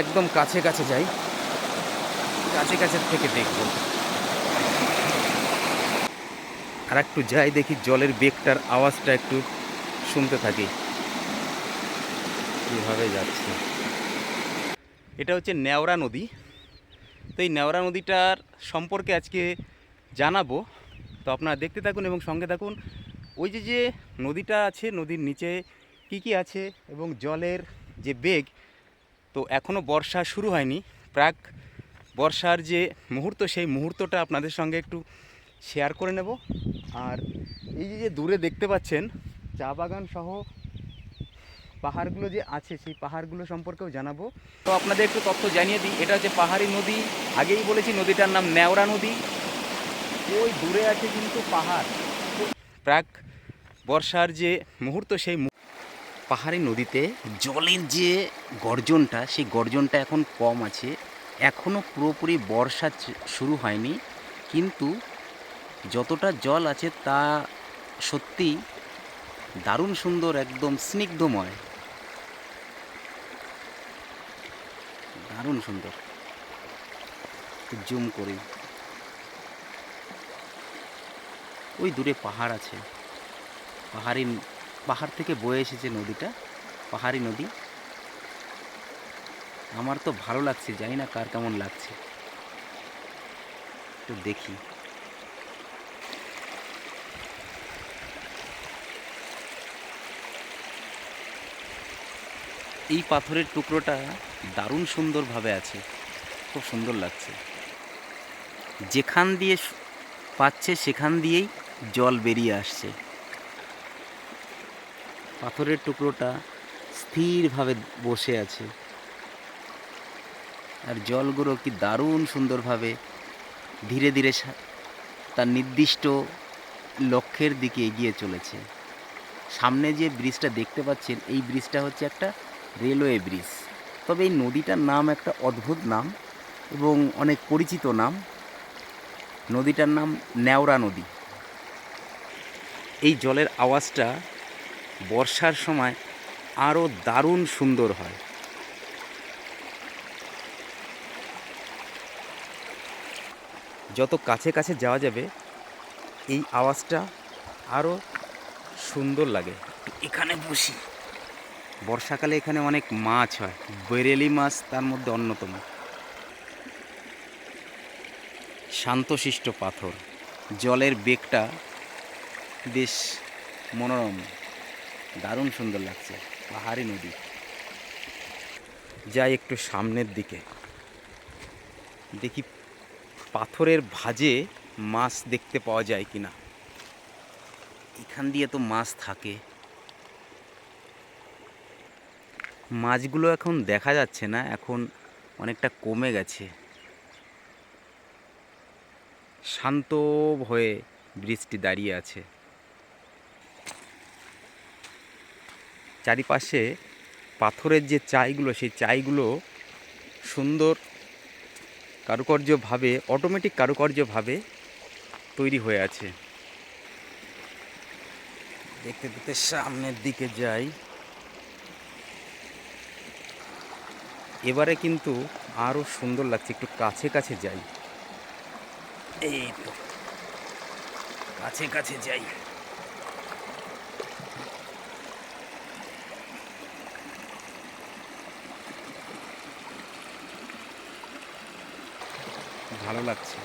একদম কাছে কাছে যাই। কাছে কাছে থেকে দেখব। আর একটু যাই দেখি জলের বেগটার আওয়াজটা একটু শুনতে থাকি। কীভাবে যাচ্ছে। এটা হচ্ছে নেওরা নদী। তো এই নেওরা নদীটার সম্পর্কে আজকে জানাব। তো আপনারা দেখতে থাকুন এবং সঙ্গে থাকুন, ওই যে যে নদীটা আছে, নদীর নিচে কি কি আছে এবং জলের যে বেগ তো এখনও বর্ষা শুরু হয়নি। প্রাক বর্ষার যে মুহূর্ত, সেই মুহূর্তটা আপনাদের সঙ্গে একটু শেয়ার করে নেব। আর এই যে দূরে দেখতে পাচ্ছেন, চা বাগান সহ পাহাড়গুলো যে আছে, সেই পাহাড়গুলো সম্পর্কেও জানাব। তো আপনাদের একটু তথ্য জানিয়ে দিই, এটা হচ্ছে পাহাড়ি নদী। আগেই বলেছি, নদীটার নাম নেওড়া নদী। ওই দূরে আছে কিন্তু পাহাড়। প্রাক বর্ষার যে মুহূর্ত, সেই পাহাড়ি নদীতে জলের যে গর্জনটা, সেই গর্জনটা এখন কম আছে। এখনও পুরোপুরি বর্ষা শুরু হয়নি। কিন্তু যতটা জল আছে তা সত্যি দারুণ সুন্দর, একদম স্নিগ্ধময়। দারুণ সুন্দর। জুম করি। ওই দূরে পাহাড় আছে। পাহাড়ি পাহাড় থেকে বয়ে এসেছে নদীটা, পাহাড়ি নদী। আমার তো ভালো লাগছে, জানি না কার কেমন লাগছে। তো দেখি। এই পাথরের টুকরোটা দারুণ সুন্দরভাবে আছে, খুব সুন্দর লাগছে। যেখান দিয়ে পাচ্ছে, সেখান দিয়েই জল বেরিয়ে আসছে। পাথরের টুকরোটা স্থিরভাবে বসে আছে। আর জলগুলো কি দারুণ সুন্দরভাবে ধীরে ধীরে তার নির্দিষ্ট লক্ষ্যের দিকে এগিয়ে চলেছে। সামনে যে ব্রিজটা দেখতে পাচ্ছেন, এই ব্রিজটা হচ্ছে একটা রেলওয়ে ব্রিজ। তবে এই নদীটার নাম একটা অদ্ভুত নাম এবং অনেক পরিচিত নাম। নদীটার নাম নেওড়া নদী। এই জলের আওয়াজটা বর্ষার সময় আরও দারুণ সুন্দর হয়। যত কাছে কাছে যাওয়া যাবে এই আওয়াজটা আরও সুন্দর লাগে। এখানে বসি। বর্ষাকালে এখানে অনেক মাছ হয় বেরেলি মাছ তার মধ্যে অন্যতম। শান্তশিষ্ট পাথর জলের বেগটা বেশ মনোরম। দারুণ সুন্দর লাগছে, পাহাড়ি নদী। যাই একটু সামনের দিকে। দেখি পাথরের ভাজে মাছ দেখতে পাওয়া যায় কি না এখান দিয়ে তো মাছ থাকে। মাছগুলো এখন দেখা যাচ্ছে না, এখন অনেকটা কমে গেছে। শান্ত হয়ে ব্রিজটি দাঁড়িয়ে আছে। চারিপাশে পাথরের যে চাইগুলো, সেই চাইগুলো সুন্দর কারুকার্যভাবে অটোমেটিক কারুকার্যভাবে তৈরি হয়ে আছে। দেখতে দেখতে সামনের দিকে যাই। এবারে কিন্তু আরও সুন্দর লাগছে, একটু কাছে কাছে যাই। এই তো, কাছে কাছে যাই। ভালো লাগছে।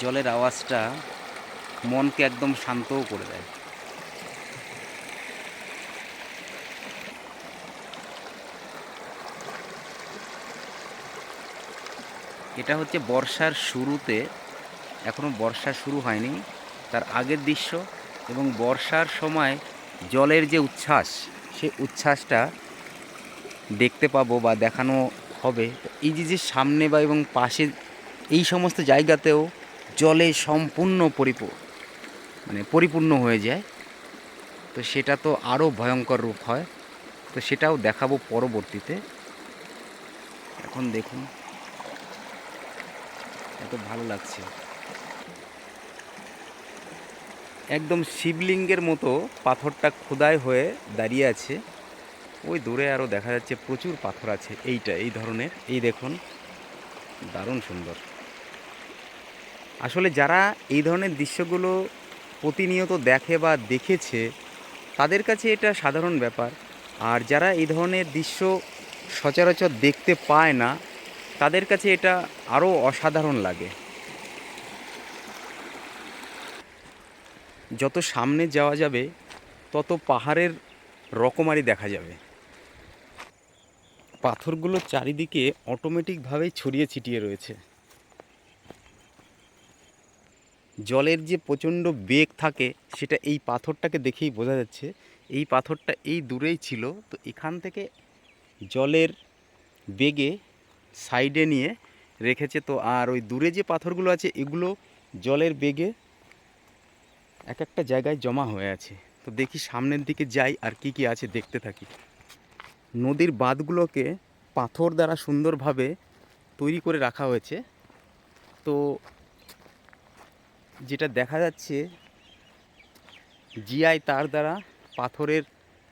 জলের আওয়াজটা মনকে একদম শান্তও করে দেয়। এটা হচ্ছে বর্ষার শুরুতে এখনও বর্ষা শুরু হয়নি, তার আগের দৃশ্য এবং বর্ষার সময় জলের যে উচ্ছ্বাস, সেই উচ্ছ্বাসটা দেখতে পাবো বা দেখানো হবে। এই যে যে সামনে বা এবং পাশে এই সমস্ত জায়গাতেও জলে সম্পূর্ণ পরিপ মানে পরিপূর্ণ হয়ে যায়। তো সেটা তো আরও ভয়ঙ্কর রূপ হয়। তো সেটাও দেখাবো পরবর্তীতে। এখন দেখুন। এত ভালো লাগছে। একদম শিবলিঙ্গের মতো পাথরটা খোদাই হয়ে দাঁড়িয়ে আছে। ওই দূরে আরও দেখা যাচ্ছে প্রচুর পাথর আছে, এইটা, এই ধরনের। এই দেখুন, দারুণ সুন্দর। আসলে যারা এই ধরনের দৃশ্যগুলো প্রতিনিয়ত দেখে বা দেখেছে, তাদের কাছে এটা সাধারণ ব্যাপার। আর যারা এই ধরনের দৃশ্য সচরাচর দেখতে পায় না, তাদের কাছে এটা আরও অসাধারণ লাগে। যত সামনে যাওয়া যাবে, তত পাহাড়ের রকমারি দেখা যাবে। পাথরগুলো চারিদিকে অটোমেটিকভাবেই ছড়িয়ে ছিটিয়ে রয়েছে। জলের যে প্রচণ্ড বেগ থাকে, সেটা এই পাথরটাকে দেখেই বোঝা যাচ্ছে। এই পাথরটা এই দূরেই ছিল, তো এখান থেকে জলের বেগে সাইডে নিয়ে রেখেছে। তো আর ওই দূরে যে পাথরগুলো আছে, এগুলো জলের বেগে এক একটা জায়গায় জমা হয়ে আছে। তো দেখি সামনের দিকে যাই আর কি কি আছে দেখতে থাকি। নদীর বাঁধগুলোকে পাথর দ্বারা সুন্দরভাবে তৈরি করে রাখা হয়েছে। তো যেটা দেখা যাচ্ছে, জিআই তার দ্বারা পাথরের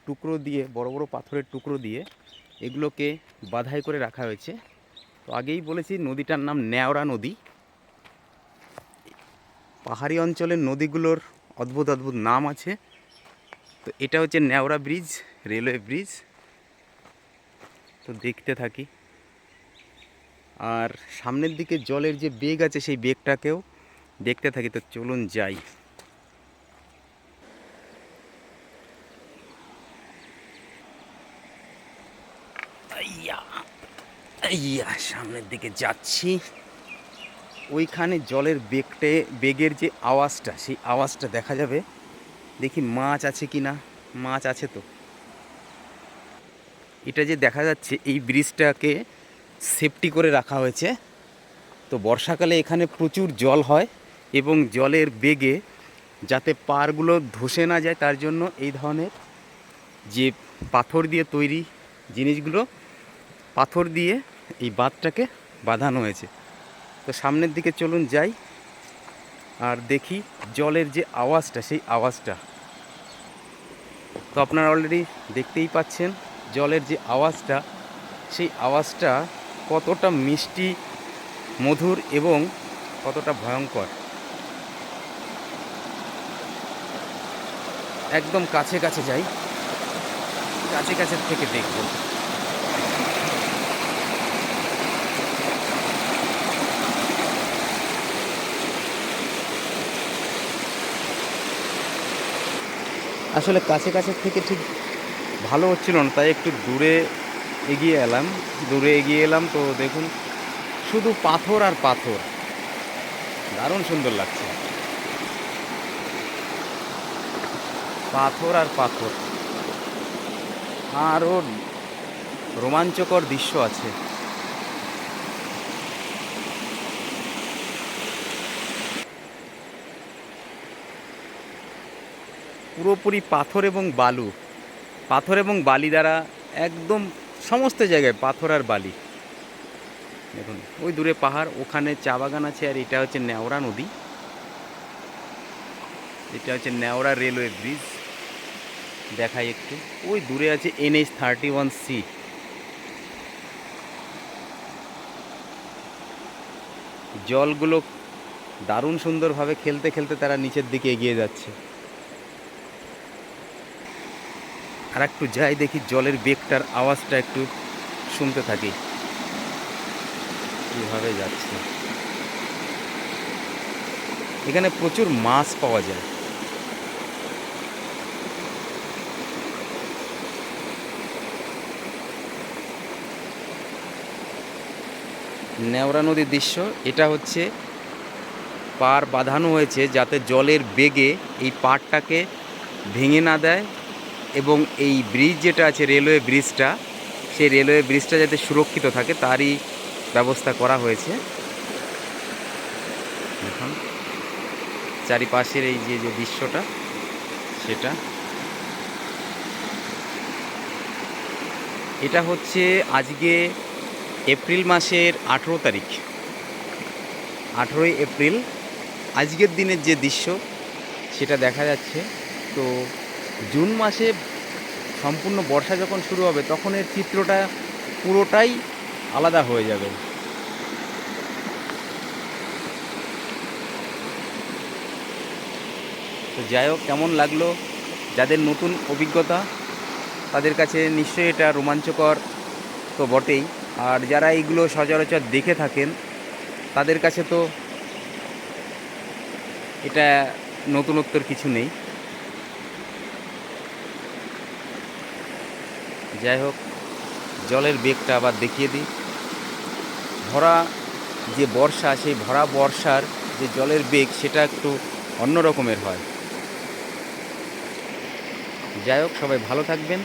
টুকরো দিয়ে, বড় বড় পাথরের টুকরো দিয়ে এগুলোকে বাধাই করে রাখা হয়েছে। তো আগেই বলেছি, নদীটার নাম ন্যাওড়া নদী। পাহাড়ি অঞ্চলের নদীগুলোর অদ্ভুত অদ্ভুত নাম আছে। তো এটা হচ্ছে ন্যাওড়া ব্রিজ, রেলওয়ে ব্রিজ। তো দেখতে থাকি। আর সামনের দিকে জলের যে বেগ আছে সেই বেগটাকেও দেখতে থাকি, তো চলুন যাই। সামনের দিকে যাচ্ছি। ওইখানে জলের বেগটে, বেগের যে আওয়াজটা, সেই আওয়াজটা দেখা যাবে। দেখি মাছ আছে কি না মাছ আছে তো। এটা যে দেখা যাচ্ছে, এই ব্রিজটাকে সেফটি করে রাখা হয়েছে। তো বর্ষাকালে এখানে প্রচুর জল হয় এবং জলের বেগে যাতে পারগুলো ধসে না যায়, তার জন্য এই ধরনের যে পাথর দিয়ে তৈরি জিনিসগুলো, পাথর দিয়ে এই বাঁধটাকে বাঁধানো হয়েছে। তো সামনের দিকে চলুন যাই আর দেখি জলের যে আওয়াজটা, সেই আওয়াজটা। তো আপনারা অলরেডি দেখতেই পাচ্ছেন জলের যে আওয়াজটা, সেই আওয়াজটা কতটা মিষ্টি, মধুর এবং কতটা ভয়ঙ্কর। একদম কাছে কাছে যাই, কাছে কাছে থেকে দেখব। আসলে কাছে কাছে থেকে ঠিক ভালো হচ্ছিল না, তাই একটু দূরে এগিয়ে এলাম। দূরে এগিয়ে এলাম তো দেখুন, শুধু পাথর আর পাথর। দারুণ সুন্দর লাগছে। পাথর আর পাথর। আরও রোমাঞ্চকর দৃশ্য আছে। পুরোপুরি পাথর এবং বালু। পাথর এবং বালি দ্বারা একদম সমস্ত জায়গায় পাথর আর বালি। দেখুন, ওই দূরে পাহাড়, ওখানে চা বাগান আছে, আর এটা হচ্ছে নেওড়া নদী। এটা হচ্ছে নেওড়া রেলওয়ে ব্রিজ। দেখাই একটু। ওই দূরে আছে এনএইচ থার্টি ওয়ান সি। জলগুলো দারুণ সুন্দরভাবে খেলতে খেলতে তারা নিচের দিকে এগিয়ে যাচ্ছে। আর একটু যাই দেখি জলের বেগটার আওয়াজটা একটু শুনতে থাকি। কীভাবে যাচ্ছে? এখানে প্রচুর মাছ পাওয়া যায়। নেওড়া নদীর দৃশ্য, এটা হচ্ছে পার বাঁধানো হয়েছে যাতে জলের বেগে এই পাড়টাকে ভেঙে না দেয়। এবং এই ব্রিজ যেটা আছে রেলওয়ে ব্রিজটা সেই রেলওয়ে ব্রিজটা যাতে সুরক্ষিত থাকে, তারই ব্যবস্থা করা হয়েছে। এখন চারিপাশের এই যে যে দৃশ্যটা, সেটা। এটা হচ্ছে আজকে এপ্রিল মাসের আঠেরো তারিখ। আঠেরোই এপ্রিল, আজকের দিনের যে দৃশ্য, সেটা দেখা যাচ্ছে। তো জুন মাসে সম্পূর্ণ বর্ষা যখন শুরু হবে, তখন এর চিত্রটা পুরোটাই আলাদা হয়ে যাবে। তো যাই হোক, কেমন লাগল? যাদের নতুন অভিজ্ঞতা, তাদের কাছে নিশ্চয়ই এটা রোমাঞ্চকর তো বটেই। আর যারা এইগুলো সচরাচর দেখে থাকেন, তাদের কাছে তো এটা নতুনত্বর কিছু নেই। যাই হোক, জলের বেগটা আবার দেখিয়ে দিই। ভরা যে বর্ষা, সেই ভরা বর্ষার যে জলের বেগ, সেটা একটু অন্য রকমের হয়। যাই হোক, সবাই ভালো থাকবেন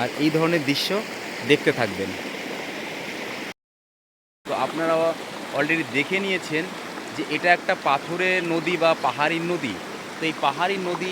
আর এই ধরনের দৃশ্য দেখতে থাকবেন। তো আপনারা অলরেডি দেখে নিয়েছেন যে এটা একটা পাথুরে নদী বা পাহাড়ি নদী। তো এই পাহাড়ি নদী